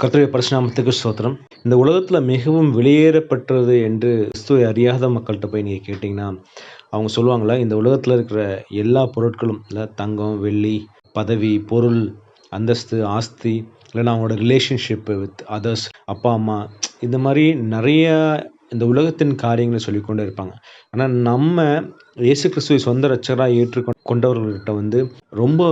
கர்த்தருடைய பரிசுநாமத்துக்கு ஸ்தோத்திரம். இந்த உலகத்தில் மிகவும் வெளியேறப்பட்டது என்று கிறிஸ்துவை அறியாத மக்கள்கிட்ட போய் நீங்கள் கேட்டிங்கன்னா அவங்க சொல்லுவாங்களா இந்த உலகத்தில் இருக்கிற எல்லா பொருட்களும் இல்லை தங்கம் வெள்ளி பதவி பொருள் அந்தஸ்து ஆஸ்தி இல்லைன்னா அவங்களோட ரிலேஷன்ஷிப்பு வித் அதர்ஸ் அப்பா அம்மா இந்த மாதிரி நிறைய இந்த உலகத்தின் காரியங்களை சொல்லிக்கொண்டே இருப்பாங்க. ஆனால் நம்ம இயேசு கிறிஸ்துவை சொந்த ரட்சகராக ஏற்று கொண்டவர்கள்கிட்ட வந்து ரொம்ப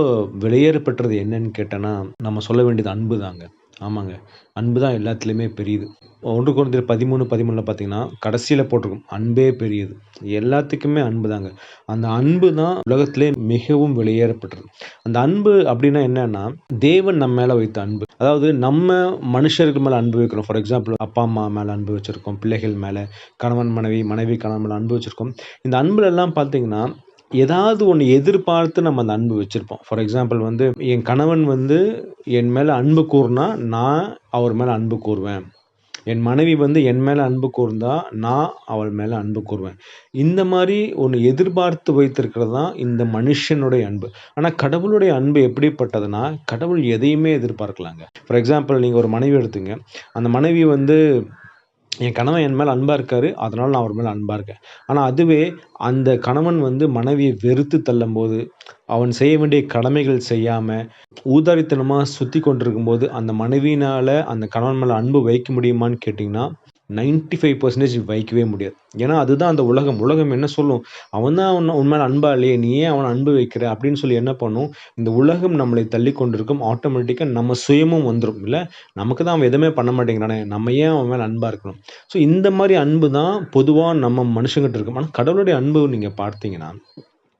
வெளியேறப்பட்டது என்னன்னு கேட்டோன்னா நம்ம சொல்ல வேண்டியது அன்பு தாங்க ஆமாங்க. அன்பு தான் எல்லாத்துலேயுமே பெரியது. ஒன்று குழந்தை பதிமூணு பதிமூணில் பார்த்தீங்கன்னா கடைசியில் போட்டிருக்கும். அன்பே பெரியது. எல்லாத்துக்குமே அன்பு தாங்க. அந்த அன்பு தான் உலகத்திலே மிகவும் வெளியேறப்பட்டது. அந்த அன்பு அப்படின்னா என்னன்னா தேவன் நம்ம மேலே வைத்த அன்பு. அதாவது நம்ம மனுஷர்கள் மேலே அன்பு வைக்கிறோம். ஃபார் எக்ஸாம்பிள் அப்பா அம்மா மேலே அன்பு வச்சுருக்கோம். பிள்ளைகள் மேலே கணவன் மனைவி மனைவி கணவன் மேலே அன்பு வச்சுருக்கோம். இந்த அன்புல எல்லாம் பார்த்தீங்கன்னா ஏதாவது ஒன்று எதிர்பார்த்து நம்ம அந்த அன்பு வச்சுருப்போம். ஃபார் எக்ஸாம்பிள் வந்து என் கணவன் வந்து என் மேலே அன்பு கூர்னா நான் அவர் மேலே அன்பு கூறுவேன். என் மனைவி வந்து என் மேலே அன்பு கூர்ந்தா நான் அவள் மேலே அன்பு கூறுவேன். இந்த மாதிரி ஒன்று எதிர்பார்த்து வைத்திருக்கிறது தான் இந்த மனுஷனுடைய அன்பு. ஆனால் கடவுளுடைய அன்பு எப்படிப்பட்டதுன்னா கடவுள் எதையுமே எதிர்பார்க்கலாங்க. ஃபார் எக்ஸாம்பிள் நீங்கள் ஒரு மனைவி எடுத்துங்க. அந்த மனைவி வந்து என் கணவன் என் மேலே அன்பாக இருக்கார் அதனால் நான் அவர் மேலே அன்பாக இருக்கேன். ஆனால் அதுவே அந்த கணவன் வந்து மனைவியை வெறுத்து தள்ளும்போது அவன் செய்ய வேண்டிய கடமைகள் செய்யாமல் ஊதாரித்தனமாக சுற்றி கொண்டிருக்கும்போது அந்த மனைவினால் அந்த கணவன் மேலே அன்பு வைக்க முடியுமான்னு கேட்டிங்கன்னா நைன்டி ஃபைவ் பர்சன்டேஜ் வைக்கவே முடியாது. ஏன்னா அதுதான் அந்த உலகம். உலகம் என்ன சொல்லும்? அவன் தான் அவன் உண்மையில அன்பா இல்லையே நீ ஏன் அவனை அன்பு வைக்கிற அப்படின்னு சொல்லி என்ன பண்ணும்? இந்த உலகம் நம்மளை தள்ளி கொண்டிருக்கும் ஆட்டோமேட்டிக்காக நம்ம சுயமும் வந்துடும் இல்லை? நமக்கு தான் அவன் எதுவுமே பண்ண மாட்டேங்கிறானே. நம்ம ஏன் அவன் மேலே அன்பாக இருக்கணும்? ஸோ இந்த மாதிரி அன்பு தான் பொதுவாக நம்ம மனுஷங்கிட்ட இருக்கும். ஆனால் கடவுளுடைய அன்பு நீங்கள் பார்த்தீங்கன்னா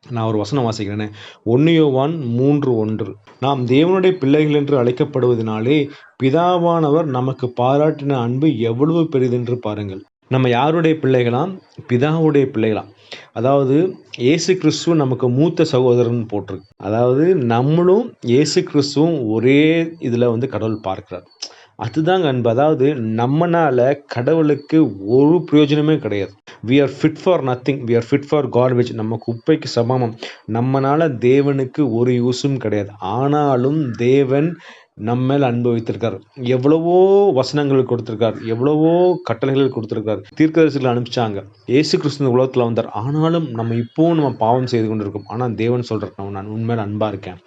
நான் ஒரு வசனம் வாசிக்கிறேனே. ஒன்று ஒன் மூன்று ஒன்று. நாம் தேவனுடைய பிள்ளைகள் என்று அழைக்கப்படுவதனாலே பிதாவானவர் நமக்கு பாராட்டின அன்பு எவ்வளவு பெரிதென்று பாருங்கள். நம்ம யாருடைய பிள்ளைகளாம்? பிதாவுடைய பிள்ளைகளாம். அதாவது இயேசு கிறிஸ்துவ நமக்கு மூத்த சகோதரன் போட்டிருக்கு அதாவது நம்மளும் இயேசு கிறிஸ்துவும் ஒரே இதில் வந்து கடவுள் பார்க்கிறார். அதுதாங்க அன்பு. அதாவது நம்மனால கடவுளுக்கு ஒரு பிரயோஜனமே கிடையாது. We are fit for nothing we are fit for garbage நம்ம குப்பைக்கு சமமம் நம்மனால தேவனுக்கு ஒரு யூஸும் கிடையாது. ஆனாலும் தேவன் நம்ம மேல் அன்பு வைத்திருக்கார் எவ்வளவோ வசனங்கள் கொடுத்திருக்கார். எவ்வளவோ கட்டளைகள் கொடுத்திருக்கார். தீர்க்கதரிசிகள் அனுப்பிச்சாங்க. ஏசு கிறிஸ்து உலகத்தில் வந்தார். ஆனாலும் நம்ம இப்போவும் நம்ம பாவம் செய்து கொண்டிருக்கோம். ஆனால் தேவன் சொல்கிறார் நான் நான் உண்மையில அன்பாக இருக்கேன்.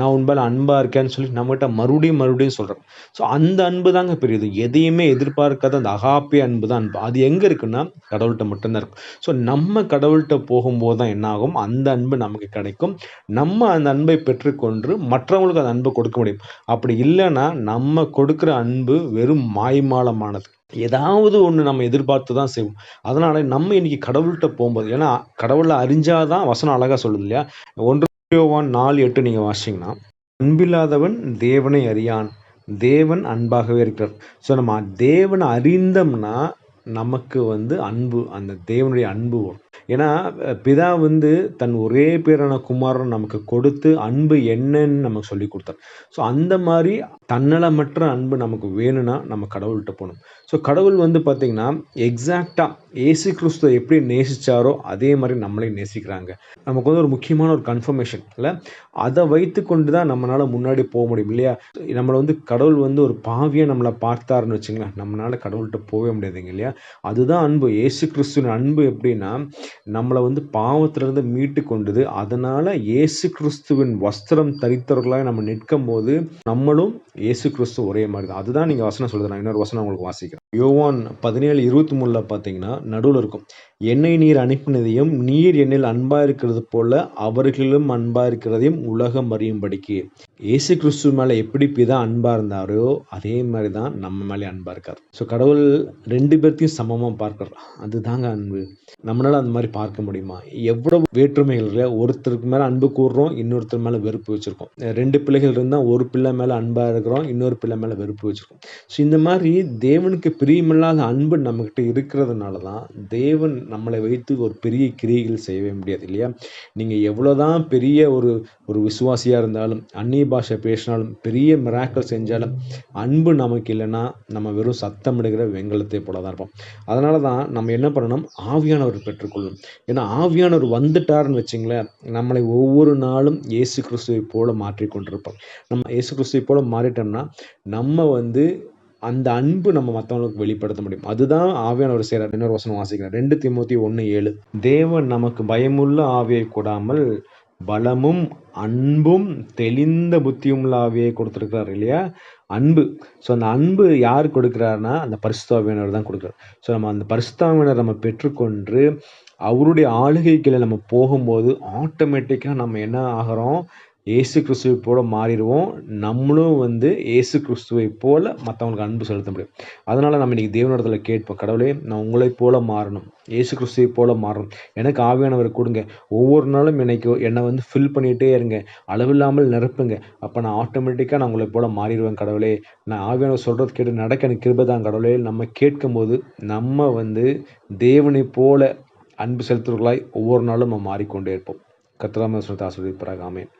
நான் உண்மையில அன்பாக இருக்கேன்னு சொல்லி நம்மகிட்ட மறுபடியும் மறுபடியும் சொல்கிறேன் ஸோ அந்த அன்பு தாங்க பெரியது. எதையுமே எதிர்பார்க்காத அந்த அகாப்பிய அன்பு தான். அன்பு. அது எங்கே இருக்குன்னா கடவுள்கிட்ட மட்டும்தான் இருக்கும் ஸோ நம்ம கடவுள்கிட்ட போகும்போது தான் என்ன ஆகும் அந்த அன்பு நமக்கு கிடைக்கும். நம்ம அந்த அன்பை பெற்றுக்கொண்டு மற்றவங்களுக்கு அந்த அன்பை கொடுக்க முடியும். அப்படி இல்லைன்னா நம்ம கொடுக்குற அன்பு வெறும் மாய்மாலமானது. ஏதாவது ஒன்று நம்ம எதிர்பார்த்து தான் செய்வோம். அதனால நம்ம இன்னைக்கு கடவுள்கிட்ட போகும்போது ஏன்னா கடவுளை அறிஞ்சாதான் வசனம் அழகாக சொல்லுது இல்லையா? ஒன்று நாலு எட்டு நீங்கள் வாசிங்கன்னா அன்பில்லாதவன் தேவனை அறியான் தேவன் அன்பாகவே இருக்கிறார். ஸோ நம்ம தேவனை அறிந்தோம்னா நமக்கு வந்து அன்பு அந்த தேவனுடைய அன்பு வரும். ஏன்னா பிதா வந்து தன் ஒரே பேரான குமாரன் நமக்கு கொடுத்து அன்பு என்னன்னு நமக்கு சொல்லிக் கொடுத்தார். ஸோ அந்த மாதிரி தன்னலமற்ற அன்பு நமக்கு வேணும்னா நம்ம கடவுள்கிட்ட போகணும். ஸோ கடவுள் வந்து பார்த்திங்கன்னா எக்ஸாக்டாக ஏசு கிறிஸ்துவ எப்படி நேசித்தாரோ அதே மாதிரி நம்மளையும் நேசிக்கிறாங்க. நமக்கு வந்து ஒரு முக்கியமான ஒரு கன்ஃபர்மேஷன் இல்லை? அதை வைத்து கொண்டு தான் நம்மளால் முன்னாடி போக முடியும் இல்லையா? நம்மளை வந்து கடவுள் வந்து ஒரு பாவியாக நம்மளை பார்த்தாருன்னு வச்சுங்களேன் நம்மளால் கடவுள்கிட்ட போகவே முடியாதுங்க இல்லையா? அதுதான் அன்பு. ஏசு கிறிஸ்துவின் அன்பு எப்படின்னா நம்மளை வந்து பாவத்திலிருந்து மீட்டு கொண்டது. அதனால் ஏசு கிறிஸ்துவின் வஸ்திரம் தரித்தவர்களாக நம்ம நிற்கும் போது நம்மளும் இயேசு கிறிஸ்து ஒரே மாதிரி தான். அதுதான் நீங்கள் வசனம் சொல்லுது நான் இன்னொரு வசனம் உங்களுக்கு வாசிக்கிறேன். யோவான் பதினேழு இருபத்தி மூணில் பார்த்தீங்கன்னா நடுவில் இருக்கும். என்னை நீர் அனுப்பினதையும் நீர் என்னில் அன்பாக இருக்கிறது போல அவர்களிலும் அன்பாக இருக்கிறதையும் உலகம் அறியும்படிக்கு. ஏசு கிறிஸ்து மேலே எப்படி பிதா அன்பாக இருந்தாரோ அதே மாதிரி தான் நம்ம மேலே அன்பாக இருக்கார். ஸோ கடவுள் ரெண்டு பேர்த்தையும் சமமாக பார்க்குறார். அதுதாங்க அன்பு. நம்மளால் அந்த மாதிரி பார்க்க முடியுமா? எவ்வளவு வேற்றுமைகள் ஒருத்தருக்கு மேலே அன்பு கூறுறோம் இன்னொருத்தர் மேலே வெறுப்பு வச்சுருக்கோம். ரெண்டு பிள்ளைகள் இருந்தால் ஒரு பிள்ளை மேலே அன்பாக இருக்கிறோம் இன்னொரு பிள்ளை மேலே வெறுப்பு வச்சுருக்கோம். ஸோ இந்த மாதிரி தேவனுக்கு பிரியமில்லாத அன்பு நம்மக்கிட்ட இருக்கிறதுனால தான் தேவன் நம்மளை வைத்து ஒரு பெரிய கிரியைகள் செய்யவே முடியாது இல்லையா? நீங்கள் எவ்வளோதான் பெரிய ஒரு ஒரு விசுவாசியாக இருந்தாலும் அந்நிய பாஷை பேசினாலும் பெரிய மிராக்கள் செஞ்சாலும் அன்பு நமக்கு இல்லைன்னா நம்ம வெறும் சத்தம் எடுக்கிற வெங்கலத்தை போல தான் இருப்போம். அதனால தான் நம்ம என்ன பண்ணணும்? ஆவியானவர் பெற்றுக்கொள்ளணும். ஏன்னா ஆவியானவர் வந்துட்டாருன்னு வச்சிங்களேன் நம்மளை ஒவ்வொரு நாளும் இயேசு கிறிஸ்துவை போல மாற்றிக்கொண்டிருப்போம் நம்ம இயேசு கிறிஸ்துவை போல மாறிட்டோம்னா நம்ம வந்து அந்த அன்பு நம்ம மற்றவங்களுக்கு வெளிப்படுத்த முடியும். அதுதான் ஆவியானவர் செய்கிறார் இன்னொரு வசனம் வாசிக்கிறார். ரெண்டு திமுத்தி ஒன்று ஏழு. தேவன் நமக்கு பயமுள்ள ஆவியை கூடாமல் பலமும் அன்பும் தெளிந்த புத்தியும் கொடுத்துருக்கிறார் இல்லையா? அன்பு. ஸோ அந்த அன்பு யார் கொடுக்குறாருன்னா அந்த பரிசுத்தாவியனர் தான் கொடுக்குறாரு. ஸோ நம்ம அந்த பரிசுத்தாவியனர் நம்ம பெற்றுக்கொண்டு அவருடைய ஆளுகைக்குள்ளே நம்ம போகும்போது ஆட்டோமேட்டிக்காக நம்ம என்ன ஆகிறோம்? இயேசு கிறிஸ்துவை போல மாறிடுவோம். நம்மளும் வந்து இயேசு கிறிஸ்துவை போல் மற்றவங்களுக்கு அன்பு செலுத்த முடியும். அதனால் நம்ம இன்றைக்கி தேவனிடத்தில் கேட்போம் கடவுளே நான் உங்களைப் போல மாறணும். இயேசு கிறிஸ்துவை போல மாறணும். எனக்கு ஆவியானவர் கொடுங்க. ஒவ்வொரு நாளும் எனக்கு என்னை வந்து ஃபில் பண்ணிகிட்டே இருங்க. அளவில்லாமல் நிரப்புங்க. அப்போ நான் ஆட்டோமேட்டிக்காக நான் உங்களை போல மாறிடுவேன் கடவுளே. நான் ஆவியானவர் சொல்கிறது கேட்டு நடக்க எனக்கு கிருபை தான் கடவுளே. நம்ம கேட்கும்போது நம்ம வந்து தேவனை போல அன்பு செலுத்துவர்களாய் ஒவ்வொரு நாளும் நம்ம மாறிக்கொண்டே இருப்போம். கத்திராம சொல்லிட்டு ஆசிரியப்பாக ஆமேன்.